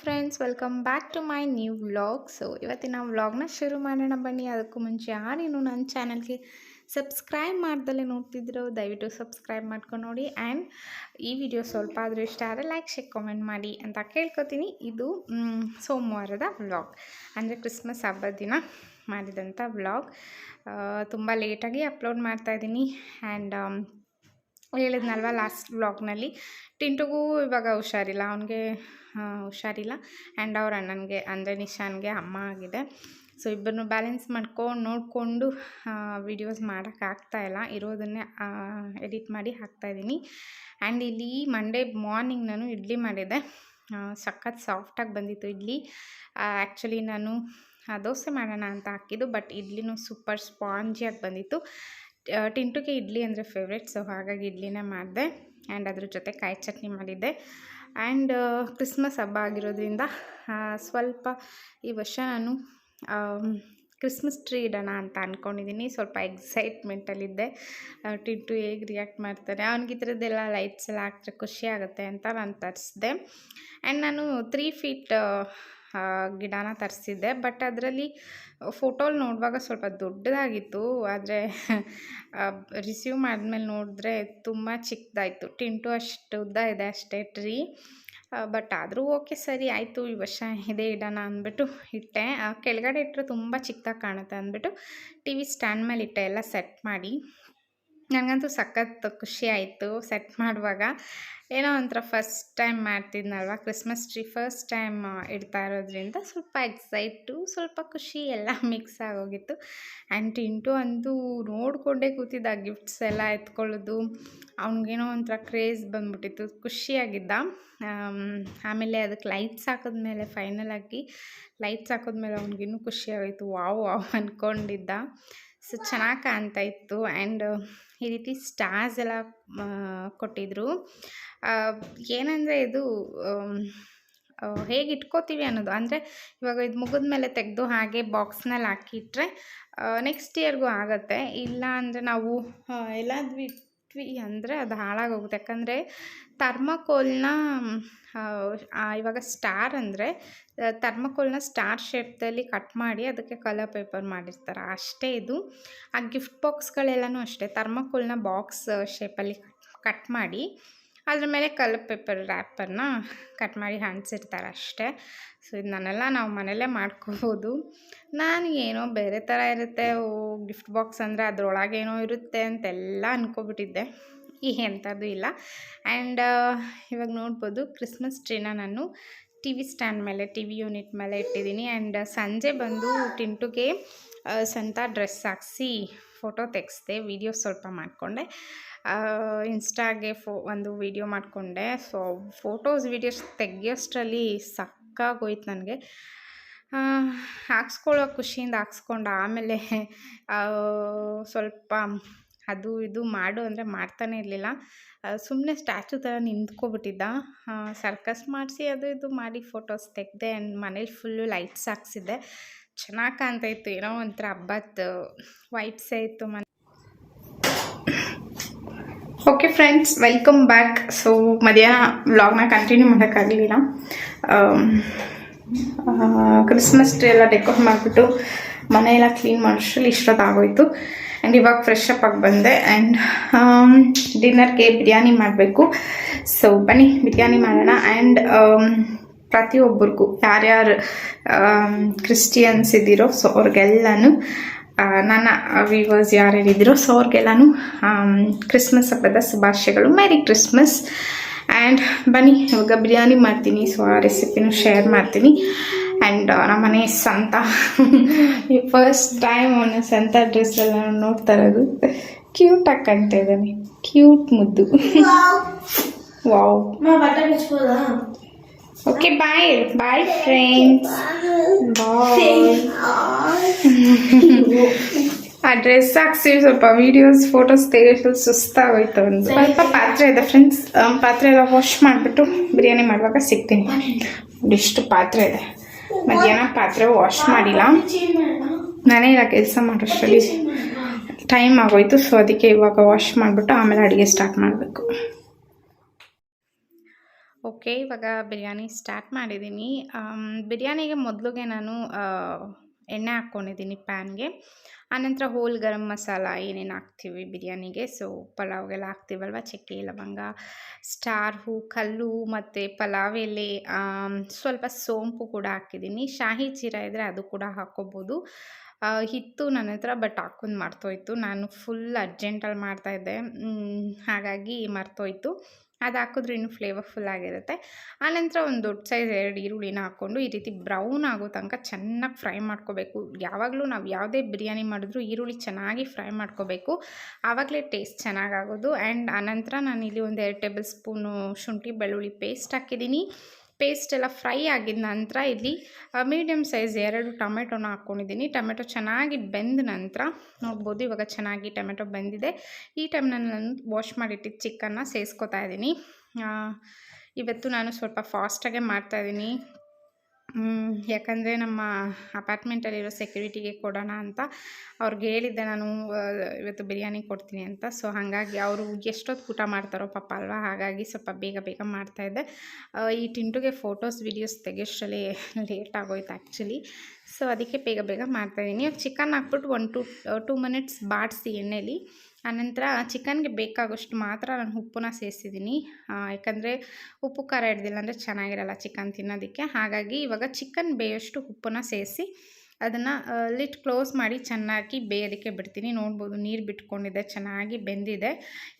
Friends welcome back to my new vlog so ಇವತ್ತಿನ ವ್ಲಾಗ್ನ ಶುರು ಮಾಡೋಣ ಬನ್ನಿ. ಅದಕ್ಕೂ ಮುಂಚೆ ಯಾರೇನು ನನ್ನ ಚಾನಲ್ಗೆ ಸಬ್ಸ್ಕ್ರೈಬ್ ಮಾಡ್ದಲ್ಲೇ ನೋಡ್ತಿದ್ರು ದಯವಿಟ್ಟು ಸಬ್ಸ್ಕ್ರೈಬ್ ಮಾಡ್ಕೊಂಡು ನೋಡಿ. ಆ್ಯಂಡ್ ಈ ವಿಡಿಯೋ ಸ್ವಲ್ಪ ಆದರೂ ಇಷ್ಟ ಆದರೆ ಲೈಕ್ ಶೇರ್ ಕಾಮೆಂಟ್ ಮಾಡಿ ಅಂತ ಕೇಳ್ಕೊತೀನಿ. ಇದು ಸೋಮವಾರದ ವ್ಲಾಗ್ ಅಂದರೆ ಕ್ರಿಸ್ಮಸ್ ಹಬ್ಬದ ದಿನ ಮಾಡಿದಂಥ ವ್ಲಾಗ್ ತುಂಬ ಲೇಟಾಗಿ ಅಪ್ಲೋಡ್ ಮಾಡ್ತಾಯಿದ್ದೀನಿ ಆ್ಯಂಡ್ ಹೇಳಿದ್ನಲ್ವ ಲಾಸ್ಟ್ ವ್ಲಾಗ್ನಲ್ಲಿ ಟಿಂಟುಗೂ ಇವಾಗ ಹುಷಾರಿಲ್ಲ. ಅವನಿಗೆ ಹುಷಾರಿಲ್ಲ. ಆ್ಯಂಡ್ ಅವ್ರ ಅಣ್ಣನಿಗೆ, ಅಂದರೆ ನಿಶಾನ್ಗೆ ಅಮ್ಮ ಆಗಿದೆ. ಸೊ ಇಬ್ಬರನ್ನು ಬ್ಯಾಲೆನ್ಸ್ ಮಾಡ್ಕೊಂಡು ನೋಡಿಕೊಂಡು ವೀಡಿಯೋಸ್ ಮಾಡೋಕ್ಕಾಗ್ತಾಯಿಲ್ಲ ಇರೋದನ್ನೇ ಎಡಿಟ್ ಮಾಡಿ ಹಾಕ್ತಾಯಿದ್ದೀನಿ ಆ್ಯಂಡ್ ಇಲ್ಲಿ ಮಂಡೇ ಮಾರ್ನಿಂಗ್ ನಾನು ಇಡ್ಲಿ ಮಾಡಿದ್ದೆ. ಸಖತ್ ಸಾಫ್ಟಾಗಿ ಬಂದಿತ್ತು ಇಡ್ಲಿ. ಆ್ಯಕ್ಚುಲಿ ನಾನು ದೋಸೆ ಮಾಡೋಣ ಅಂತ ಹಾಕಿದ್ದು ಬಟ್ ಇಡ್ಲಿನೂ ಸೂಪರ್ ಸ್ಪಾಂಜಿಯಾಗಿ ಬಂದಿತ್ತು. ಟಿಂಟುಗೆ ಇಡ್ಲಿ ಅಂದರೆ ಫೇವ್ರೆಟ್ ಸೊ ಹಾಗಾಗಿ ಇಡ್ಲಿನೇ ಮಾಡಿದೆ. ಆ್ಯಂಡ್ ಅದ್ರ ಜೊತೆ ಕಾಯಿ ಚಟ್ನಿ ಮಾಡಿದ್ದೆ. ಆ್ಯಂಡ್, ಕ್ರಿಸ್ಮಸ್ ಹಬ್ಬ ಆಗಿರೋದ್ರಿಂದ ಸ್ವಲ್ಪ ಈ ವರ್ಷ ನಾನು ಕ್ರಿಸ್ಮಸ್ ಟ್ರೀ ಇಡೋಣ ಅಂತ ಅಂದ್ಕೊಂಡಿದ್ದೀನಿ ಸ್ವಲ್ಪ ಎಕ್ಸೈಟ್ಮೆಂಟಲ್ಲಿದ್ದೆ. ಟಿಂಟು ಹೇಗೆ ರಿಯಾಕ್ಟ್ ಮಾಡ್ತಾರೆ, ಅವ್ನಿಗೆ ಈ ಥರದ್ದೆಲ್ಲ ಲೈಟ್ಸ್ ಎಲ್ಲ ಹಾಕ್ತಾರೆ ಖುಷಿ ಆಗುತ್ತೆ ಅಂತ ನಾನು ತರಿಸಿದೆ. ಆ್ಯಂಡ್ ನಾನು ತ್ರೀ ಫೀಟ್ ಗಿಡನ ತರಿಸಿದ್ದೆ. ಬಟ್ ಅದರಲ್ಲಿ ಫೋಟೋಲಿ ನೋಡುವಾಗ ಸ್ವಲ್ಪ ದೊಡ್ಡದಾಗಿತ್ತು. ಆದರೆ ರಿಸೀವ್ ಮಾಡಿದ್ಮೇಲೆ ನೋಡಿದ್ರೆ ತುಂಬ ಚಿಕ್ಕದಾಯಿತು. ಟಿಂಟು ಅಷ್ಟು ಉದ್ದ ಇದೆ ಅಷ್ಟೇ ಟ್ರೀ ಬಟ್ ಆದರೂ ಓಕೆ ಸರಿ, ಆಯಿತು, ಈ ವರ್ಷ ಇದೇ ಇಡೋಣ ಅಂದ್ಬಿಟ್ಟು ಇಟ್ಟೆ. ಕೆಳಗಡೆ ಇಟ್ಟರೆ ತುಂಬ ಚಿಕ್ಕದಾಗಿ ಕಾಣುತ್ತೆ ಅಂದ್ಬಿಟ್ಟು ಟಿ ವಿ ಸ್ಟ್ಯಾಂಡ್ ಮೇಲೆ ಇಟ್ಟೆ, ಎಲ್ಲ ಸೆಟ್ ಮಾಡಿ. ನನಗಂತೂ ಸಖತ್ ಖುಷಿ ಆಯಿತು ಸೆಟ್ ಮಾಡುವಾಗ. ಏನೋ ಒಂಥರ ಫಸ್ಟ್ ಟೈಮ್ ಮಾಡ್ತಿದ್ನಲ್ವ? ಕ್ರಿಸ್ಮಸ್ ಟ್ರೀ ಫಸ್ಟ್ ಟೈಮ್ ಇಡ್ತಾ ಇರೋದ್ರಿಂದ ಸ್ವಲ್ಪ ಎಕ್ಸೈಟು ಸ್ವಲ್ಪ ಖುಷಿ ಎಲ್ಲ ಮಿಕ್ಸ್ ಆಗೋಗಿತ್ತು. ಆ್ಯಂಡ್ ಟಿಂಟು ಅಂತೂ ನೋಡಿಕೊಂಡೇ ಕೂತಿದ್ದ ಗಿಫ್ಟ್ಸ್ ಎಲ್ಲ ಎತ್ಕೊಳ್ಳೋದು. ಅವ್ನಿಗೇನೋ ಒಂಥರ ಕ್ರೇಜ್ ಬಂದ್ಬಿಟ್ಟಿತ್ತು, ಖುಷಿಯಾಗಿದ್ದ. ಆಮೇಲೆ ಅದಕ್ಕೆ ಲೈಟ್ಸ್ ಹಾಕಿದ್ಮೇಲೆ ಫೈನಲ್ ಆಗಿ ಲೈಟ್ಸ್ ಹಾಕಿದ್ಮೇಲೆ ಅವ್ನಿಗಿನ್ನೂ ಖುಷಿ ಆಗೋಯ್ತು. ವಾವ್ ವಾವ್ ಅಂದ್ಕೊಂಡಿದ್ದ ಸೊ ಚೆನ್ನಾಗಿ ಕಾಣ್ತಾ ಇತ್ತು. ಆ್ಯಂಡ್ ಈ ರೀತಿ ಸ್ಟಾರ್ಸ್ ಎಲ್ಲ ಕೊಟ್ಟಿದ್ರು. ಏನಂದರೆ ಇದು ಹೇಗೆ ಇಟ್ಕೋತೀವಿ ಅನ್ನೋದು. ಅಂದರೆ ಇವಾಗ ಇದು ಮುಗಿದ ಮೇಲೆ ತೆಗೆದು ಹಾಗೆ ಬಾಕ್ಸ್ನಲ್ಲಿ ಹಾಕಿಟ್ರೆ ನೆಕ್ಸ್ಟ್ ಇಯರ್ಗೂ ಆಗುತ್ತೆ. ಇಲ್ಲ ಅಂದರೆ ನಾವು ಎಲ್ಲಾದ್ವಿ ಇಟ್ವಿ ಅಂದರೆ ಅದು ಹಾಳಾಗೋಗುತ್ತೆ. ಯಾಕಂದರೆ ಥರ್ಮಕೋಲ್ನ ಇವಾಗ ಸ್ಟಾರ್ ಅಂದರೆ ಥರ್ಮಕೋಲ್ನ ಸ್ಟಾರ್ ಶೇಪ್ದಲ್ಲಿ ಕಟ್ ಮಾಡಿ ಅದಕ್ಕೆ ಕಲರ್ ಪೇಪರ್ ಮಾಡಿರ್ತಾರೆ. ಅಷ್ಟೇ ಇದು. ಆ ಗಿಫ್ಟ್ ಬಾಕ್ಸ್ಗಳೆಲ್ಲನೂ ಅಷ್ಟೇ. ಥರ್ಮಕೋಲ್ನ ಬಾಕ್ಸ್ ಶೇಪಲ್ಲಿ ಕಟ್ ಮಾಡಿ ಅದ್ರ ಮೇಲೆ ಕಲರ್ ಪೇಪರ್ ರ್ಯಾಪರ್ನ ಕಟ್ ಮಾಡಿ ಅಂಟಿಸಿರ್ತಾರೆ ಅಷ್ಟೇ ಸೊ, ಇದನ್ನೆಲ್ಲ ನಾವು ಮನೆಯಲ್ಲೇ ಮಾಡ್ಕೋಬೋದು. ನಾನು ಏನೋ ಬೇರೆ ಥರ ಇರುತ್ತೆ. ಓ, ಗಿಫ್ಟ್ ಬಾಕ್ಸ್ ಅಂದರೆ ಅದರೊಳಗೆ ಏನೋ ಇರುತ್ತೆ ಅಂತೆಲ್ಲ ಅಂದ್ಕೊಬಿಟ್ಟಿದ್ದೆ ಈ ಎಂಥದ್ದು ಇಲ್ಲ. ಆ್ಯಂಡ್ ಇವಾಗ ನೋಡ್ಬೋದು ಕ್ರಿಸ್ಮಸ್ ಟ್ರೀನ ನಾನು ಟಿ ವಿ ಸ್ಟ್ಯಾಂಡ್ ಮೇಲೆ, ಟಿ ವಿ ಯೂನಿಟ್ ಮೇಲೆ ಇಟ್ಟಿದ್ದೀನಿ. ಆ್ಯಂಡ್, ಸಂಜೆ ಬಂದು ಟಿಂಟುಗೆ ಸಂತ ಡ್ರೆಸ್ ಹಾಕ್ಸಿ ಫೋಟೋ ತೆಗೆಸ್ದೆ ವೀಡಿಯೋ ಸ್ವಲ್ಪ ಮಾಡಿಕೊಂಡೆ. ಇನ್ಸ್ಟಾಗೆ ಫೋ, ಒಂದು ವೀಡಿಯೋ ಮಾಡಿಕೊಂಡೆ. ಸೊ ಫೋಟೋಸ್ ವೀಡಿಯೋಸ್ ತೆಗಿಯೋಷ್ಟರಲ್ಲಿ ಸಕ್ಕಾಗೋಯ್ತು ನನಗೆ. ಹಾಕ್ಸ್ಕೊಳ್ಳೋ ಖುಷಿಯಿಂದ ಹಾಕ್ಸ್ಕೊಂಡು. ಆಮೇಲೆ ಸ್ವಲ್ಪ ಅದು ಇದು ಮಾಡು ಅಂದರೆ ಮಾಡ್ತಾನೆ ಇರಲಿಲ್ಲ. ಸುಮ್ಮನೆ ಸ್ಟ್ಯಾಚು ಥರ ನಿಂತ್ಕೊಬಿಟ್ಟಿದ್ದ. ಸರ್ಕಸ್ ಮಾಡಿಸಿ ಅದು ಇದು ಮಾಡಿ ಫೋಟೋಸ್ ತೆಗೆದೆ ಆ್ಯಂಡ್ ಮನೇಲಿ ಫುಲ್ಲು ಲೈಟ್ಸ್ ಹಾಕ್ಸಿದ್ದೆ. ಚೆನ್ನಾಗಿ ಕಾಣ್ತಾ ಇತ್ತು ಏನೋ ಒಂಥರ ಹಬ್ಬದ ವೈಬ್ಸೇ ಇತ್ತು ಮನೆ. Okay friends welcome back so ಮಧ್ಯಾಹ್ನ ವ್ಲಾಗ್ನ ಕಂಟಿನ್ಯೂ ಮಾಡೋಕ್ಕಾಗಲಿಲ್ಲ. ಕ್ರಿಸ್ಮಸ್ ಟ್ರೀ ಎಲ್ಲ ಡೆಕೋರ್ ಮಾಡಿಬಿಟ್ಟು ಮನೆಯೆಲ್ಲ ಕ್ಲೀನ್ ಮಾಡೋಷ್ಟ್ರಲ್ಲಿ ಇಷ್ಟೊತ್ತಾಗೋಯ್ತು ಆ್ಯಂಡ್ ಇವಾಗ ಫ್ರೆಶ್ ಅಪ್ ಆಗಿ ಬಂದೆ. ಆ್ಯಂಡ್ ಡಿನ್ನರ್ಗೆ ಬಿರಿಯಾನಿ ಮಾಡಬೇಕು. ಸೊ ಬನ್ನಿ, ಬಿರಿಯಾನಿ ಮಾಡೋಣ. ಆ್ಯಂಡ್ ಪ್ರತಿಯೊಬ್ಬರಿಗೂ ಯಾರ್ಯಾರು ಕ್ರಿಸ್ಟಿಯನ್ಸ್ ಇದ್ದೀರೋ ಸೊ ಅವ್ರಿಗೆಲ್ಲನೂ ನನ್ನ ವ್ಯೂವರ್ಸ್ ಯಾರ್ಯಾರಿದ್ದೀರೋ ಸೊ ಅವ್ರಿಗೆಲ್ಲನೂ ಕ್ರಿಸ್ಮಸ್ ಹಬ್ಬದ ಶುಭಾಶಯಗಳು. ಮೇರಿ ಕ್ರಿಸ್ಮಸ್ ಆ್ಯಂಡ್ ಬನ್ನಿ ಇವಾಗ ಬಿರಿಯಾನಿ ಮಾಡ್ತೀನಿ ಸೊ ಆ ರೆಸಿಪಿನೂ ಶೇರ್ ಮಾಡ್ತೀನಿ. ಆ್ಯಂಡ್ ನಮ್ಮ ಮನೆ ಸಂತ. ಫಸ್ಟ್ ಟೈಮ್ ಅವನು ಸಂತ ಡ್ರೆಸ್ಸೆಲ್ಲ ನೋಡ್ತಾ ಇರೋದು. ಕ್ಯೂಟಾಗಿ ಕಾಣ್ತಾ ಇದ್ದಾನೆ. ಕ್ಯೂಟ್ ಮುದ್ದು. Wow okay bye bye friends bye ಆ ಡ್ರೆಸ್ ಹಾಕ್ಸಿ ಸ್ವಲ್ಪ ವಿಡಿಯೋಸ್ ಫೋಟೋಸ್ ತೆಗೆಸಲು ಸುಸ್ತಾಗೋಯ್ತು ಒಂದು. ಸ್ವಲ್ಪ ಪಾತ್ರೆ ಇದೆ ಫ್ರೆಂಡ್ಸ್ ಪಾತ್ರೆ ಎಲ್ಲ ವಾಶ್ ಮಾಡಿಬಿಟ್ಟು ಬಿರಿಯಾನಿ ಮಾಡುವಾಗ ಸಿಗ್ತೀನಿ. ಇಷ್ಟು ಪಾತ್ರೆ ಇದೆ. ಮಧ್ಯಾಹ್ನ ಪಾತ್ರೆ ವಾಶ್ ಮಾಡಿಲ್ಲ. ನಾನೇ ಇಲ್ಲ ಕೆಲಸ ಮಾಡೋಷ್ಟರಲ್ಲಿ ಟೈಮ್ ಆಗೋಯ್ತು ಸೊ ಅದಕ್ಕೆ ಇವಾಗ ವಾಶ್ ಮಾಡಿಬಿಟ್ಟು ಆಮೇಲೆ ಅಡುಗೆ ಸ್ಟಾರ್ಟ್ ಮಾಡಬೇಕು. ಓಕೆ, ಇವಾಗ ಬಿರಿಯಾನಿ ಸ್ಟಾರ್ಟ್ ಮಾಡಿದ್ದೀನಿ. ಬಿರಿಯಾನಿಗೆ ಮೊದಲಿಗೆ ನಾನು ಎಣ್ಣೆ ಹಾಕ್ಕೊಂಡಿದ್ದೀನಿ ಪ್ಯಾನ್ಗೆ. ಆನಂತರ ಹೋಲ್ ಗರಂ ಮಸಾಲ ಏನೇನು ಹಾಕ್ತೀವಿ ಬಿರಿಯಾನಿಗೆ. ಸೊ ಪಲಾವ್ಗೆಲ್ಲ ಹಾಕ್ತೀವಲ್ವ? ಚಕ್ಕೆ, ಲವಂಗ, ಸ್ಟಾರ್ ಹೂ, ಕಲ್ಲು ಮತ್ತು ಪಲಾವ್ ಎಲೆ ಸ್ವಲ್ಪ ಸೋಂಪು ಕೂಡ ಹಾಕಿದ್ದೀನಿ. ಶಾಹಿ ಚೀರ ಇದ್ದರೆ ಅದು ಕೂಡ ಹಾಕ್ಕೋಬೋದು ಇತ್ತು ನನ್ನ ಹತ್ರ ಬಟ್ ಹಾಕೊಂಡು ಮರ್ತೋಯ್ತು. ನಾನು ಫುಲ್ ಅರ್ಜೆಂಟಲ್ಲಿ ಮಾಡ್ತಾಯಿದ್ದೆ ಹಾಗಾಗಿ ಮರ್ತೋಯ್ತು. ಅದು ಹಾಕಿದ್ರೆ ಇನ್ನೂ ಫ್ಲೇವರ್ಫುಲ್ ಆಗಿರುತ್ತೆ. ಆನಂತರ ಒಂದು ದೊಡ್ಡ ಸೈಜ್ ಎರಡು ಈರುಳ್ಳಿನ ಹಾಕ್ಕೊಂಡು ಈ ರೀತಿ ಬ್ರೌನ್ ಆಗೋ ತನಕ ಚೆನ್ನಾಗಿ ಫ್ರೈ ಮಾಡ್ಕೋಬೇಕು. ಯಾವಾಗಲೂ ನಾವು ಯಾವುದೇ ಬಿರಿಯಾನಿ ಮಾಡಿದ್ರೂ ಈರುಳ್ಳಿ ಚೆನ್ನಾಗಿ ಫ್ರೈ ಮಾಡ್ಕೋಬೇಕು. ಆವಾಗಲೇ ಟೇಸ್ಟ್ ಚೆನ್ನಾಗಾಗೋದು ಆ್ಯಂಡ್ ಆನಂತರ ನಾನು ಇಲ್ಲಿ ಒಂದು ಎರಡು ಟೇಬಲ್ ಸ್ಪೂನು ಶುಂಠಿ ಬೆಳ್ಳುಳ್ಳಿ ಪೇಸ್ಟ್ ಹಾಕಿದ್ದೀನಿ. ಪೇಸ್ಟ್ ಎಲ್ಲ ಫ್ರೈ ಆಗಿದ ನಂತರ ಇಲ್ಲಿ ಮೀಡಿಯಮ್ ಸೈಜ್ ಎರಡು ಟೊಮೆಟೊನ ಹಾಕ್ಕೊಂಡಿದ್ದೀನಿ ಟೊಮೆಟೊ ಚೆನ್ನಾಗಿ ಬೆಂದ ನಂತರ, ನೋಡ್ಬೋದು ಇವಾಗ ಚೆನ್ನಾಗಿ ಟೊಮೆಟೊ ಬೆಂದಿದೆ. ಈ ಟೈಮ್ನಲ್ಲಿ ನಾನು ವಾಶ್ ಮಾಡಿಟ್ಟಿದ್ದ ಚಿಕನ್ನ ಸೇರಿಸ್ಕೊತಾ ಇದ್ದೀನಿ. ಇವತ್ತು ನಾನು ಸ್ವಲ್ಪ ಫಾಸ್ಟಾಗೆ ಮಾಡ್ತಾಯಿದ್ದೀನಿ ಯಾಕಂದರೆ ನಮ್ಮ ಅಪಾರ್ಟ್ಮೆಂಟಲ್ಲಿರೋ ಸೆಕ್ಯೂರಿಟಿಗೆ ಕೊಡೋಣ ಅಂತ ಅವ್ರಿಗೆ ಹೇಳಿದ್ದೆ, ನಾನು ಇವತ್ತು ಬಿರಿಯಾನಿ ಕೊಡ್ತೀನಿ ಅಂತ. ಸೊ ಹಾಗಾಗಿ ಅವರು ಎಷ್ಟೊತ್ತು ಊಟ ಮಾಡ್ತಾರೋ ಪಾಪ ಅಲ್ವಾ? ಹಾಗಾಗಿ ಸ್ವಲ್ಪ ಬೇಗ ಬೇಗ ಮಾಡ್ತಾಯಿದ್ದೆ ಈ ಟಿಂಟುಗೆ ಫೋಟೋಸ್ ವೀಡಿಯೋಸ್ ತೆಗೆಯೋಷ್ಟರಲ್ಲಿ ಲೇಟ್ ಆಗೋಯ್ತು ಆ್ಯಕ್ಚುಲಿ ಸೊ ಅದಕ್ಕೆ ಬೇಗ ಬೇಗ ಮಾಡ್ತಾಯಿದ್ದೀನಿ ಚಿಕನ್ ಹಾಕ್ಬಿಟ್ಟು ಒನ್ ಟು ಟೂ ಮಿನಿಟ್ಸ್ ಬಾಡಿಸಿ ಎಣ್ಣೆಲಿ. ಆನಂತರ ಚಿಕನ್ಗೆ ಬೇಕಾಗೋಷ್ಟು ಮಾತ್ರ ನಾನು ಉಪ್ಪನ್ನ ಸೇರಿಸಿದ್ದೀನಿ. ಯಾಕಂದರೆ ಉಪ್ಪು ಖಾರ ಹಿಡ್ದಿಲ್ಲ ಅಂದರೆ ಚೆನ್ನಾಗಿರಲ್ಲ ಚಿಕನ್ ತಿನ್ನೋದಕ್ಕೆ. ಹಾಗಾಗಿ ಇವಾಗ ಚಿಕನ್ ಬೇಯೋಷ್ಟು ಉಪ್ಪನ್ನ ಸೇರಿಸಿ ಅದನ್ನು ಲಿಟ್ ಕ್ಲೋಸ್ ಮಾಡಿ ಚೆನ್ನಾಗಿ ಬೇಯೋದಕ್ಕೆ ಬಿಡ್ತೀನಿ. ನೋಡ್ಬೋದು ನೀರು ಬಿಟ್ಕೊಂಡಿದೆ, ಚೆನ್ನಾಗಿ ಬೆಂದಿದೆ.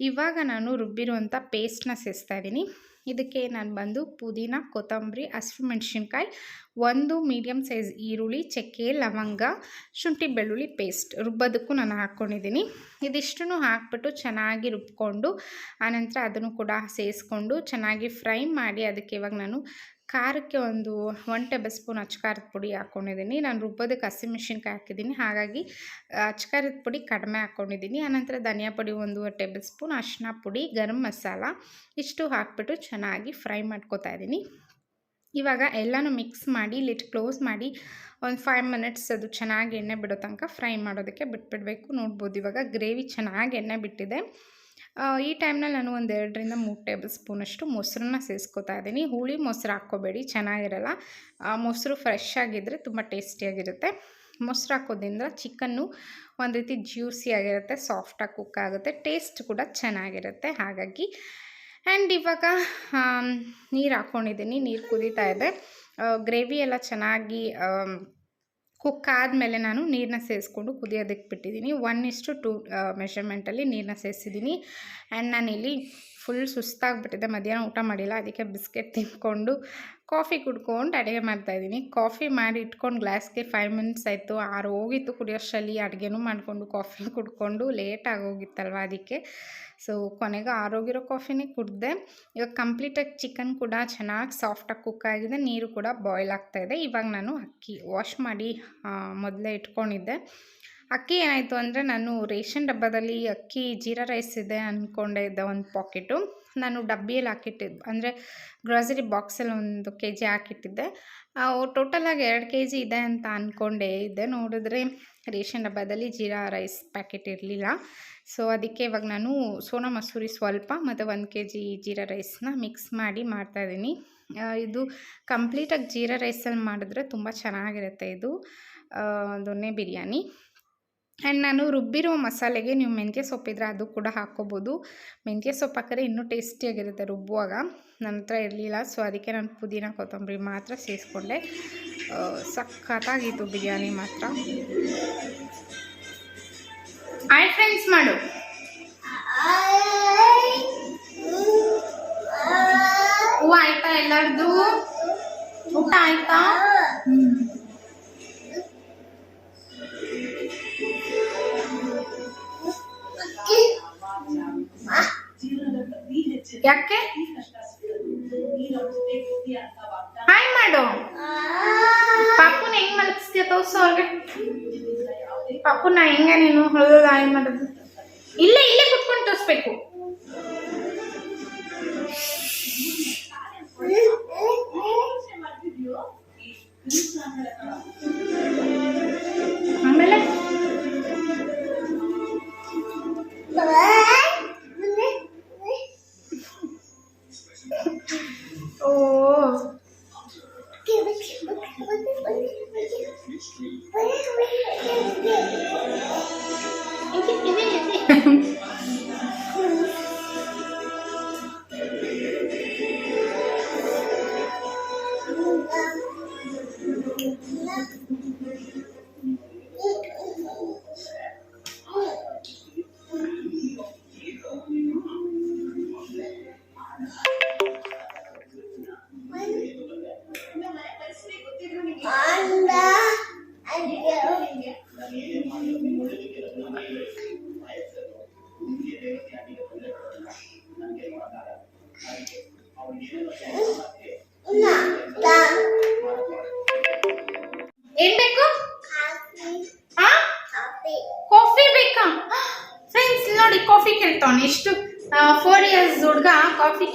ಇವಾಗ ನಾನು ರುಬ್ಬಿರುವಂಥ ಪೇಸ್ಟ್ನ ಸೇರಿಸ್ತಾ ಇದ್ದೀನಿ. ಇದಕ್ಕೆ ನಾನು ಬಂದು ಪುದೀನ, ಕೊತ್ತಂಬರಿ, ಹಸಿರು ಮೆಣಸಿನ್ಕಾಯಿ, ಒಂದು ಮೀಡಿಯಮ್ ಸೈಜ್ ಈರುಳ್ಳಿ, ಚಕ್ಕೆ, ಲವಂಗ, ಶುಂಠಿ ಬೆಳ್ಳುಳ್ಳಿ ಪೇಸ್ಟ್ ರುಬ್ಬೋದಕ್ಕೂ ನಾನು ಹಾಕ್ಕೊಂಡಿದ್ದೀನಿ. ಇದಿಷ್ಟನ್ನು ಹಾಕ್ಬಿಟ್ಟು ಚೆನ್ನಾಗಿ ರುಬ್ಕೊಂಡು ಆನಂತರ ಅದನ್ನು ಕೂಡ ಸೇರಿಸ್ಕೊಂಡು ಚೆನ್ನಾಗಿ ಫ್ರೈ ಮಾಡಿ ಅದಕ್ಕೆ ಇವಾಗ ನಾನು ಖಾರಕ್ಕೆ ಒಂದು ಒನ್ ಟೇಬಲ್ ಸ್ಪೂನ್ ಅಚ್ಕಾರದ ಪುಡಿ ಹಾಕ್ಕೊಂಡಿದ್ದೀನಿ ನಾನು ರುಬ್ಬೋದಕ್ಕೆ ಹಸಿಮೆಣ್ಸಿನ್ಕಾಯಿ ಹಾಕಿದ್ದೀನಿ. ಹಾಗಾಗಿ ಅಚ್ಕಾರದ ಪುಡಿ ಕಡಿಮೆ ಹಾಕ್ಕೊಂಡಿದ್ದೀನಿ ಆನಂತರ ಧನಿಯಾ ಪುಡಿ ಒಂದೂವರೆ ಟೇಬಲ್ ಸ್ಪೂನ್ ಅರ್ಶಿನ ಪುಡಿ, ಗರಂ ಮಸಾಲ ಇಷ್ಟು ಹಾಕ್ಬಿಟ್ಟು ಚೆನ್ನಾಗಿ ಫ್ರೈ ಮಾಡ್ಕೊತಾ ಇದ್ದೀನಿ. ಇವಾಗ ಎಲ್ಲನೂ ಮಿಕ್ಸ್ ಮಾಡಿ ಲಿಟ್ ಕ್ಲೋಸ್ ಮಾಡಿ ಒಂದು ಫೈವ್ ಮಿನಿಟ್ಸ್ ಅದು ಚೆನ್ನಾಗಿ ಎಣ್ಣೆ ಬಿಡೋ ತನಕ ಫ್ರೈ ಮಾಡೋದಕ್ಕೆ ಬಿಟ್ಬಿಡಬೇಕು. ನೋಡ್ಬೋದು ಇವಾಗ ಗ್ರೇವಿ ಚೆನ್ನಾಗಿ ಎಣ್ಣೆ ಬಿಟ್ಟಿದೆ. ಈ ಟೈಮ್ನಲ್ಲಿ ನಾನು ಒಂದು ಎರಡರಿಂದ ಮೂರು ಟೇಬಲ್ ಸ್ಪೂನಷ್ಟು ಮೊಸರನ್ನ ಸೇರಿಸ್ಕೊತಾ ಇದ್ದೀನಿ. ಹುಳಿ ಮೊಸರು ಹಾಕ್ಕೋಬೇಡಿ, ಚೆನ್ನಾಗಿರಲ್ಲ. ಮೊಸರು ಫ್ರೆಶ್ ಆಗಿದ್ದರೆ ತುಂಬ ಟೇಸ್ಟಿಯಾಗಿರುತ್ತೆ ಮೊಸರು ಹಾಕೋದ್ರಿಂದ ಚಿಕನ್ನು ಒಂದು ರೀತಿ ಜ್ಯೂಸಿಯಾಗಿರುತ್ತೆ ಸಾಫ್ಟಾಗಿ ಕುಕ್ ಆಗುತ್ತೆ ಟೇಸ್ಟ್ ಕೂಡ ಚೆನ್ನಾಗಿರುತ್ತೆ ಹಾಗಾಗಿ. ಆ್ಯಂಡ್ ಇವಾಗ ನೀರು ಹಾಕ್ಕೊಂಡಿದ್ದೀನಿ ನೀರು ಕುದೀತಾ ಇದೆ. ಗ್ರೇವಿ ಎಲ್ಲ ಚೆನ್ನಾಗಿ ಕುಕ್ ಆದಮೇಲೆ ನಾನು ನೀರನ್ನ ಸೇರಿಸ್ಕೊಂಡು ಕುದಿಯೋದಕ್ಕೆ ಬಿಟ್ಟಿದ್ದೀನಿ. ಒನ್ ಇಷ್ಟು ಟೂ ಮೆಷರ್ಮೆಂಟಲ್ಲಿ ನೀರನ್ನ ಸೇರಿಸಿದ್ದೀನಿ ಆ್ಯಂಡ್ ನಾನಿಲ್ಲಿ ಫುಲ್ ಸುಸ್ತಾಗಿಬಿಟ್ಟಿದೆ. ಮಧ್ಯಾಹ್ನ ಊಟ ಮಾಡಿಲ್ಲ. ಅದಕ್ಕೆ ಬಿಸ್ಕೆಟ್ ತಿನ್ಕೊಂಡು ಕಾಫಿ ಕುಡ್ಕೊಂಡು ಅಡುಗೆ ಮಾಡ್ತಾಯಿದ್ದೀನಿ ಕಾಫಿ ಮಾಡಿ ಇಟ್ಕೊಂಡು ಗ್ಲಾಸ್ಗೆ ಫೈವ್ ಮಿನಿಟ್ಸ್ ಆಯಿತು. ಆರು ಹೋಗಿತ್ತು ಕುಡಿಯೋಷ್ಟರಲ್ಲಿ ಅಡುಗೆನೂ ಮಾಡಿಕೊಂಡು ಕಾಫಿ ಕುಡ್ಕೊಂಡು ಲೇಟ್ ಆಗೋಗಿತ್ತಲ್ವ ಅದಕ್ಕೆ. ಸೊ ಕೊನೆಗೆ ಆರೋಗಿರೋ ಕಾಫಿನೇ ಕುಡಿದೆ. ಇವಾಗ ಕಂಪ್ಲೀಟಾಗಿ ಚಿಕನ್ ಕೂಡ ಚೆನ್ನಾಗಿ ಸಾಫ್ಟಾಗಿ ಕುಕ್ ಆಗಿದೆ. ನೀರು ಕೂಡ ಬಾಯ್ಲ್ ಆಗ್ತಾಯಿದೆ ಇವಾಗ ನಾನು ಅಕ್ಕಿ ವಾಶ್ ಮಾಡಿ ಮೊದಲೇ ಇಟ್ಕೊಂಡಿದ್ದೆ. ಅಕ್ಕಿ ಏನಾಯಿತು ಅಂದರೆ ನಾನು ರೇಷನ್ ಡಬ್ಬದಲ್ಲಿ ಅಕ್ಕಿ ಜೀರಾ ರೈಸ್ ಇದೆ ಅಂದ್ಕೊಂಡೆ ಇದ್ದೆ ಒಂದು ಪಾಕೆಟು ನಾನು ಡಬ್ಬಿಯಲ್ಲಿ ಹಾಕಿಟ್ಟಿದ್ದು ಅಂದರೆ ಗ್ರಾಸರಿ ಬಾಕ್ಸಲ್ಲಿ ಒಂದು ಕೆ ಜಿ ಹಾಕಿಟ್ಟಿದ್ದೆ ಟೋಟಲಾಗಿ ಎರಡು ಕೆ ಜಿ ಇದೆ ಅಂತ ಅಂದ್ಕೊಂಡೇ ಇದ್ದೆ. ನೋಡಿದ್ರೆ ರೇಷನ್ ಡಬ್ಬದಲ್ಲಿ ಜೀರಾ ರೈಸ್ ಪ್ಯಾಕೆಟ್ ಇರಲಿಲ್ಲ. ಸೊ ಅದಕ್ಕೆ ಇವಾಗ ನಾನು ಸೋನಾ ಮಸೂರಿ ಸ್ವಲ್ಪ ಮತ್ತು ಒಂದು ಕೆ ಜಿ ಜೀರಾ ರೈಸ್ನ ಮಿಕ್ಸ್ ಮಾಡಿ ಮಾಡ್ತಾಯಿದ್ದೀನಿ ಇದು ಕಂಪ್ಲೀಟಾಗಿ ಜೀರಾ ರೈಸಲ್ಲಿ ಮಾಡಿದ್ರೆ ತುಂಬ ಚೆನ್ನಾಗಿರುತ್ತೆ ಇದು. ದೊನ್ನೆ ಬಿರಿಯಾನಿ. ಆ್ಯಂಡ್ ನಾನು ರುಬ್ಬಿರೋ ಮಸಾಲೆಗೆ ನೀವು ಮೆಂತ್ಯ ಸೊಪ್ಪಿದ್ರೆ ಅದು ಕೂಡ ಹಾಕ್ಕೋಬೋದು. ಮೆಂತ್ಯ ಸೊಪ್ಪು ಹಾಕಿದ್ರೆ ಇನ್ನೂ ಟೇಸ್ಟಿಯಾಗಿರುತ್ತೆ ರುಬ್ಬುವಾಗ. ನನ್ನ ಹತ್ರ ಇರಲಿಲ್ಲ ಸೊ ಅದಕ್ಕೆ ನಾನು ಪುದೀನ, ಕೊತ್ತಂಬರಿ ಮಾತ್ರ ಸೇರಿಸ್ಕೊಂಡೆ. ಸಖತ್ತಾಗಿತ್ತು ಬಿರಿಯಾನಿ ಮಾತ್ರ. ಆಯ್ ಫ್ರೆಂಡ್ಸ್ ಮಾಡು. ಹೂವು ಆಯ್ತಾ ಎಲ್ಲರದು ಊಟ ಆಯ್ತಾ ಯಾಕೆ? ಹಾಯ್ ಮಾಡು ಪಾಪುನ ಹೆಂಗ್ ಮಲಗಿಸ್ತೀಯ ತೋರ್ಸು ಅವ್ರಿಗೆ. ಪಾಪುನ ಹೆಂಗ ನೀನು? ಹೊಲ ಹಾಯ್ ಮಾಡೋದು street.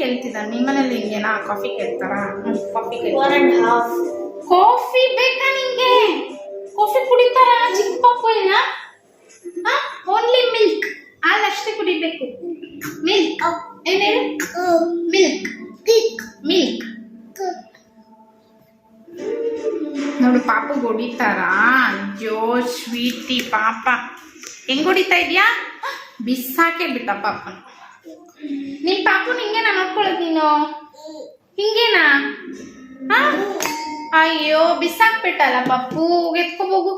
ಕೇಳ್ತಿದ್ದಾನೆ. ನಿಮ್ಮನೇಲಿ ಹಿಂಗೇನಾ? ಕಾಫಿ ಕೇಳ್ತಾರ? ಕಾಫಿ ಕಾಫಿ ಬೇಕಾ ನಿಂಗೆ? ಕಾಫಿ ಕುಡಿತಾರ? ಚಿಕ್ಕ ಪಾಪು ಇಲ್ಲ ಓನ್ಲಿ ಮಿಲ್ಕ್ ಹಾಲು ಅಷ್ಟೇ ಕುಡಿಬೇಕು. ಮಿಲ್ಕ್ ಏನೇನು ಮಿಲ್ಕ್ ಮಿಲ್ಕ್ ನೋಡು ಪಾಪು ಹೊಡಿತಾರ? ಅಯ್ಯೋ ಸ್ವೀಟಿ ಪಾಪ. ಹೆಂಗ್ ಹೊಡಿತಾ ಇದೆಯಾ? ಬಿಸಾಕೇ ಬಿಟ್ಟ ಪಾಪ ನಿನ್ ಪಾಪು ಹಿಂಗೇನಾ ನೋಡ್ಕೊಳ್ಳೋದು ನೀನು? ಹಿಂಗೇನಾ? ಅಯ್ಯೋ, ಬಿಸಾಕ್ಬಿಟ್ಟಲ್ಲ ಪಪ್ಪು ಎತ್ಕೋಬೋಗು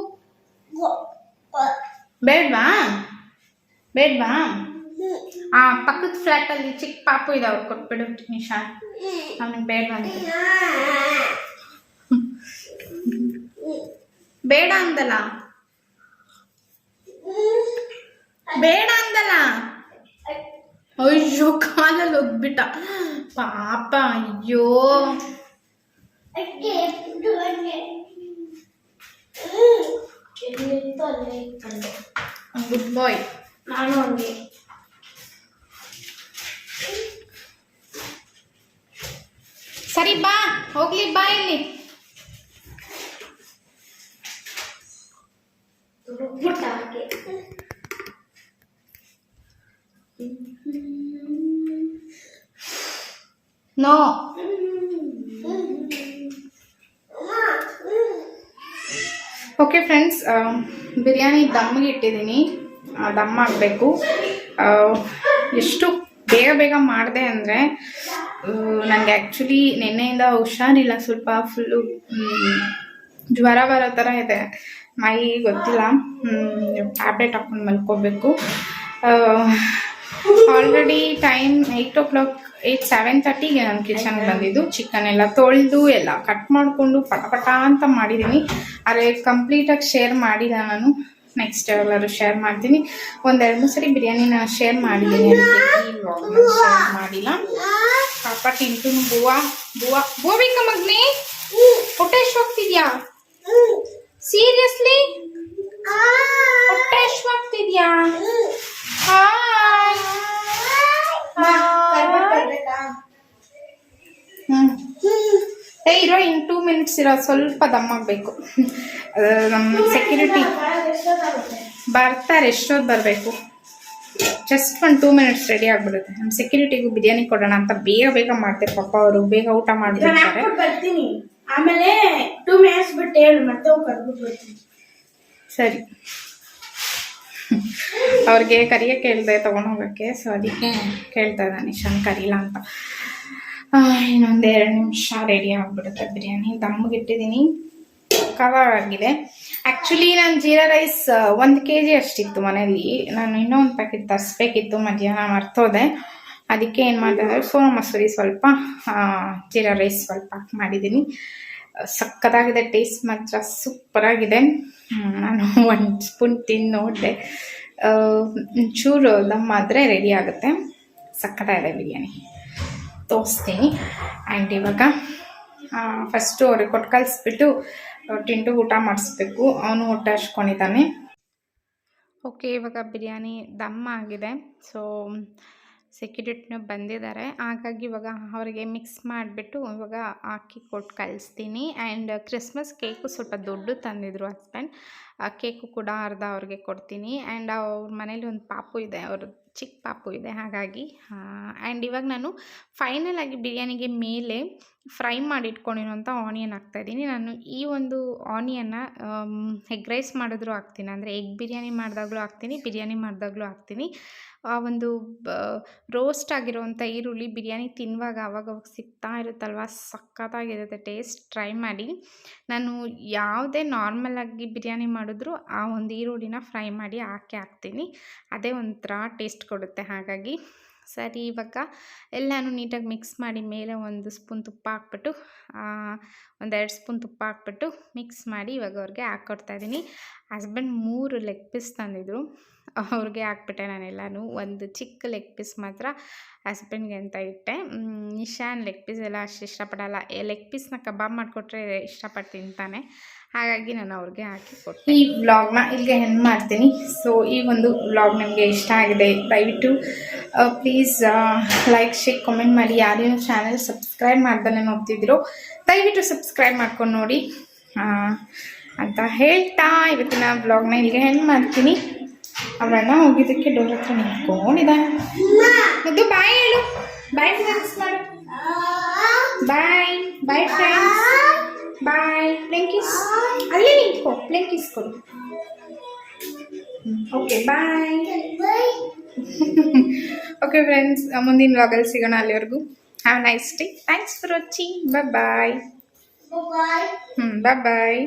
ಬೇಡ್ವಾ? ಬೇಡ್ವಾ? ಆ ಪಕ್ಕದ ಫ್ಲಾಟ್ ಅಲ್ಲಿ ಚಿಕ್ಕ ಪಾಪು ಇದೆ, ಅವ್ರು ಕೊಟ್ಬಿಡು ನಿಶಾ ಅವನಿಗೆ ಬೇಡ್ವಾ ಬೇಡ ಅಂದಲ್ಲ? ಬೇಡ ಅಂದಲ್ಲ? ಅಯ್ಯೋ ಕಾಲಲ್ಲಿ ಹೋಗ್ಬಿಟ್ಟ ಪಾಪ ಅಯ್ಯೋ ಗುಡ್ ಬಾಯ್ ನಾನು ಹಂಗೆ ಸರಿ ಬಾ ಹೋಗ್ಲಿ ಬಾ ಇಲ್ಲಿ ರುಬ್ಬಿಟ್ಟ ಹಾಗೆ ನೋ ಓಕೆ ಫ್ರೆಂಡ್ಸ್ ಬಿರಿಯಾನಿ ದಮ್ಗೆ ಇಟ್ಟಿದ್ದೀನಿ. ದಮ್ ಆಗಬೇಕು ಎಷ್ಟು ಬೇಗ ಬೇಗ ಮಾಡಿದೆ ಅಂದರೆ ನನಗೆ ಆ್ಯಕ್ಚುಲಿ ನಿನ್ನೆಯಿಂದ ಹುಷಾರಿಲ್ಲ, ಸ್ವಲ್ಪ ಫುಲ್ಲು ಜ್ವರ ಬರೋ ಥರ ಇದೆ. ಮೈ ಗೊತ್ತಿಲ್ಲ. ಟ್ಯಾಬ್ಲೆಟ್ ಹಾಕ್ಕೊಂಡು ಮಲ್ಕೋಬೇಕು. Already time eight o'clock eight seven ತರ್ಟಿಗೆ ನಾನು ಕಿಚನ್ಗೆ ಬಂದಿದ್ದು. ಚಿಕನ್ ಎಲ್ಲ ತೊಳೆದು ಎಲ್ಲ ಕಟ್ ಮಾಡಿಕೊಂಡು ಪಟ ಪಟ ಅಂತ ಮಾಡಿದ್ದೀನಿ ಆದರೆ ಕಂಪ್ಲೀಟಾಗಿ ಶೇರ್ ಮಾಡಿಲ್ಲ ನಾನು. ನೆಕ್ಸ್ಟ್ ಎಲ್ಲರೂ ಶೇರ್ ಮಾಡ್ತೀನಿ. ಒಂದೆರಡು ಮೂರು ಸರಿ ಬಿರಿಯಾನಿನ ಶೇರ್ ಮಾಡಿದ್ದೀನಿ ಅದಕ್ಕೆ ಶೇರ್ ಮಾಡಿಲ್ಲ. ಪಾಪ ಟಿಂಟು ಬೂವಾ ಬೂವಾ. ಬೂವಾ ಬೇಕಾ ಮಗ್ನಿ ಹೊಟ್ಟೆ ಎಷ್ಟು ಹೋಗ್ತಿದ್ಯಾ ಸೀರಿಯಸ್ಲಿ ಹೊಟ್ಟೆ ಎಷ್ಟು ಹೋಗ್ತಿದ್ಯಾ ಹಾಯ್ ಏ ಇರೋ ಇನ್ ಟೂ ಮಿನಿಟ್ಸ್ ಇರೋ ಸ್ವಲ್ಪ ದಮ್ ಆಗಬೇಕು. ನಮ್ಮ ಸೆಕ್ಯೂರಿಟಿ ಬರ್ತಾರೆ ಎಷ್ಟೊತ್ತು ಬರಬೇಕು. ಜಸ್ಟ್ ಒಂದು ಟೂ ಮಿನಿಟ್ಸ್ ರೆಡಿ ಆಗ್ಬಿಡುತ್ತೆ. ನಮ್ಮ ಸೆಕ್ಯೂರಿಟಿಗೂ ಬಿರಿಯಾನಿ ಕೊಡೋಣ ಅಂತ ಬೇಗ ಬೇಗ ಮಾಡ್ತಾರೆ ಪಾಪ ಅವರು ಬೇಗ ಊಟ ಮಾಡಿಬಿಡ್ತಾರೆ. ಬರ್ತೀನಿ. ಆಮೇಲೆ ಟೂ ಮಿನಿಟ್ಸ್ ಬಿಟ್ಟು ಹೇಳು ಮತ್ತೆ ಸರಿ. ಅವ್ರಿಗೆ ಕರಿಯಕ್ಕೆ ಕೇಳಿದೆ ತಗೊಂಡು ಹೋಗೋಕ್ಕೆ. ಸೊ ಅದಕ್ಕೆ ಕೇಳ್ತಾ ಇದ್ದಾನೆ ನಿಶಾನ್ ಕರೀಲ ಅಂತ. ಇನ್ನೊಂದು ಎರಡು ನಿಮಿಷ ರೆಡಿ ಆಗಿಬಿಡುತ್ತೆ ಬಿರಿಯಾನಿ. ಕವರ್ ಆಗಿದೆ. ಆ್ಯಕ್ಚುಲಿ ನಾನು ಜೀರಾ ರೈಸ್ ಒಂದು ಕೆ ಜಿ ಅಷ್ಟಿತ್ತು ಮನೆಯಲ್ಲಿ. ನಾನು ಇನ್ನೊಂದು ಪ್ಯಾಕೆಟ್ ತರಿಸ್ಬೇಕಿತ್ತು ಮಧ್ಯಾಹ್ನ ಮರ್ತೋದೆ. ಅದಕ್ಕೆ ಏನು ಮಾಡಿದೆ ಸೋನಾ ಮಸೂರಿ ಸ್ವಲ್ಪ ಜೀರಾ ರೈಸ್ ಸ್ವಲ್ಪ ಹಾಕಿ ಮಾಡಿದ್ದೀನಿ. ಸಕ್ಕತ್ತಾಗಿದೆ ಟೇಸ್ಟ್ ಮಾತ್ರ ಸೂಪರಾಗಿದೆ. ಆಗಿದೆ ನಾನು ಒಂದು ಸ್ಪೂನ್ ತಿಂದು ನೋಡಿದೆ. ಚೂರು ದಮ್ಮ ಆದರೆ ರೆಡಿ ಆಗುತ್ತೆ. ಸಕ್ಕತ್ತಾಗಿದೆ ಬಿರಿಯಾನಿ. ತೋರಿಸ್ತೀನಿ. ಆ್ಯಂಡ್ ಇವಾಗ ಫಸ್ಟು ಅವ್ರಿಗೆ ಕೊಟ್ಟು ಕಲಿಸ್ಬಿಟ್ಟು ತಿಂಡು ಊಟ ಮಾಡಿಸ್ಬೇಕು. ಅವನು ಊಟ ಹಚ್ಕೊಂಡಿದ್ದಾನೆ. ಓಕೆ ಇವಾಗ ಬಿರಿಯಾನಿ ದಮ್ ಆಗಿದೆ. ಸೊ ಸೆಕ್ಯೂರಿಟಿನೂ ಬಂದಿದ್ದಾರೆ. ಹಾಗಾಗಿ ಇವಾಗ ಅವರಿಗೆ ಮಿಕ್ಸ್ ಮಾಡಿಬಿಟ್ಟು ಇವಾಗ ಹಾಕಿ ಕೊಟ್ಟು ಕಳಿಸ್ತೀನಿ ಆ್ಯಂಡ್ ಕ್ರಿಸ್ಮಸ್ ಕೇಕು ಸ್ವಲ್ಪ ದೊಡ್ಡ ತಂದಿದ್ರು ಹಸ್ಬೆಂಡ್ ಆ ಕೇಕು ಕೂಡ ಅರ್ಧ ಅವ್ರಿಗೆ ಕೊಡ್ತೀನಿ. ಆ್ಯಂಡ್ ಅವ್ರ ಮನೇಲಿ ಒಂದು ಪಾಪು ಇದೆ, ಅವ್ರ ಚಿಕ್ಕ ಪಾಪು ಇದೆ. ಹಾಗಾಗಿ ಆ್ಯಂಡ್ ಇವಾಗ ನಾನು ಫೈನಲ್ ಆಗಿ ಬಿರಿಯಾನಿಗೆ ಮೇಲೆ ಫ್ರೈ ಮಾಡಿ ಇಟ್ಕೊಂಡಿರೋಂಥ ಆನಿಯನ್ ಹಾಕ್ತಾಯಿದ್ದೀನಿ. ನಾನು ಈ ಒಂದು ಆನಿಯನ್ನ ಎಗ್ ರೈಸ್ ಮಾಡಿದ್ರು ಹಾಕ್ತೀನಿ. ಅಂದರೆ ಎಗ್ ಬಿರಿಯಾನಿ ಮಾಡಿದಾಗಲೂ ಹಾಕ್ತೀನಿ, ಬಿರಿಯಾನಿ ಮಾಡಿದಾಗಲೂ ಹಾಕ್ತೀನಿ. ಆ ಒಂದು ರೋಸ್ಟ್ ಆಗಿರುವಂಥ ಈರುಳ್ಳಿ ಬಿರಿಯಾನಿ ತಿನ್ನುವಾಗ ಅವಾಗ ಸಿಗ್ತಾ ಇರುತ್ತಲ್ವ? ಸಖತ್ತಾಗಿರುತ್ತೆ. ಟೇಸ್ಟ್ ಟ್ರೈ ಮಾಡಿ. ನಾನು ಯಾವುದೇ ನಾರ್ಮಲಾಗಿ ಬಿರಿಯಾನಿ ಮಾಡಿದ್ರು ಆ ಒಂದು ಈರುಳ್ಳಿನ ಫ್ರೈ ಮಾಡಿ ಹಾಕಿ ಹಾಕ್ತೀನಿ. ಅದೇ ಒಂಥರ ಟೇಸ್ಟ್ ಕೊಡುತ್ತೆ ಹಾಗಾಗಿ. ಸರಿ, ಇವಾಗ ಎಲ್ಲನೂ ನೀಟಾಗಿ ಮಿಕ್ಸ್ ಮಾಡಿ ಮೇಲೆ ಒಂದು ಸ್ಪೂನ್ ತುಪ್ಪ ಹಾಕ್ಬಿಟ್ಟು ಒಂದೆರಡು ಸ್ಪೂನ್ ತುಪ್ಪ ಹಾಕ್ಬಿಟ್ಟು ಮಿಕ್ಸ್ ಮಾಡಿ ಇವಾಗ ಅವ್ರಿಗೆ ಹಾಕ್ಕೊಡ್ತಾಯಿದ್ದೀನಿ ಹಸ್ಬೆಂಡ್ ಮೂರು ಲೆಗ್ ಪೀಸ್ ತಂದಿದ್ರು. ಅವ್ರಿಗೆ ಹಾಕ್ಬಿಟ್ಟೆ ನಾನೆಲ್ಲನೂ ಒಂದು ಚಿಕ್ಕ ಲೆಗ್ ಪೀಸ್ ಮಾತ್ರ ಹಸ್ಬೆಂಡ್ಗೆ ಅಂತ ಇಟ್ಟೆ. ನಿಶಾನ್ ಲೆಗ್ ಪೀಸ್ ಎಲ್ಲ ಅಷ್ಟು ಇಷ್ಟಪಡಲ್ಲ. ಲೆಗ್ ಪೀಸ್ನ ಕಬಾಬ್ ಮಾಡಿಕೊಟ್ರೆ ಇಷ್ಟಪಟ್ಟು ತಿಂತಾನೆ ಹಾಗಾಗಿ ನಾನು ಅವ್ರಿಗೆ ಹಾಕಿ ಕೊಟ್ಟೆ. ಈ ವ್ಲಾಗ್ನ ಇಲ್ಲಿಗೆ ಹೆಣ್ಣು ಮಾಡ್ತೀನಿ. ಸೊ ಈ ಒಂದು ವ್ಲಾಗ್ ನಿಮಗೆ ಇಷ್ಟ ಆಗಿದೆ, ದಯವಿಟ್ಟು ಪ್ಲೀಸ್ ಲೈಕ್ ಶೇರ್ ಕಮೆಂಟ್ ಮಾಡಿ. ಯಾರೇನು ಚಾನಲ್ ಸಬ್ಸ್ಕ್ರೈಬ್ ಮಾಡ್ದಲ್ಲೇ ನೋಡ್ತಿದ್ರು ದಯವಿಟ್ಟು ಸಬ್ಸ್ಕ್ರೈಬ್ ಮಾಡ್ಕೊಂಡು ನೋಡಿ. ಅಂತ ಹೇಳ್ತಾ ಇವತ್ತಿನ ವ್ಲಾಗ್ನ ಇಲ್ಲಿಗೆ ಹೆಣ್ಣು ಮಾಡ್ತೀನಿ. ಅವರನ್ನ ಹೋಗಿದ್ದಕ್ಕೆ ಡೋರ್ ಹತ್ರ ನಿಂತ್ಕೊಂಡಿದ್ದಾನೆ ಅದು ಬಾಯ್ ಹೇಳು. ಬಾಯ್ ಫ್ರೆಂಡ್ಸ್ ಮಾಡು. ಬಾಯ್ ಬಾಯ್ ಫ್ರೆಂಡ್ಸ್ ಬಾಯ್ ಪ್ಲೆಂಕಿಸ್ ಅಲ್ಲೇ ನಿಂತ್ಕೋ ಪ್ಲೆಂಕಿಸ್ ಕೊಡು ಓಕೆ ಬಾಯ್ ಓಕೆ ಫ್ರೆಂಡ್ಸ್ ಮುಂದಿನ ವ್ಲಾಗಲ್ಲಿ ಸಿಗೋಣ ಅಲ್ಲಿವರೆಗೂ. Have nice day thanks for watching bye bye Bye. ಹ್ಞೂ ಬಾಯ್ ಬಾಯ್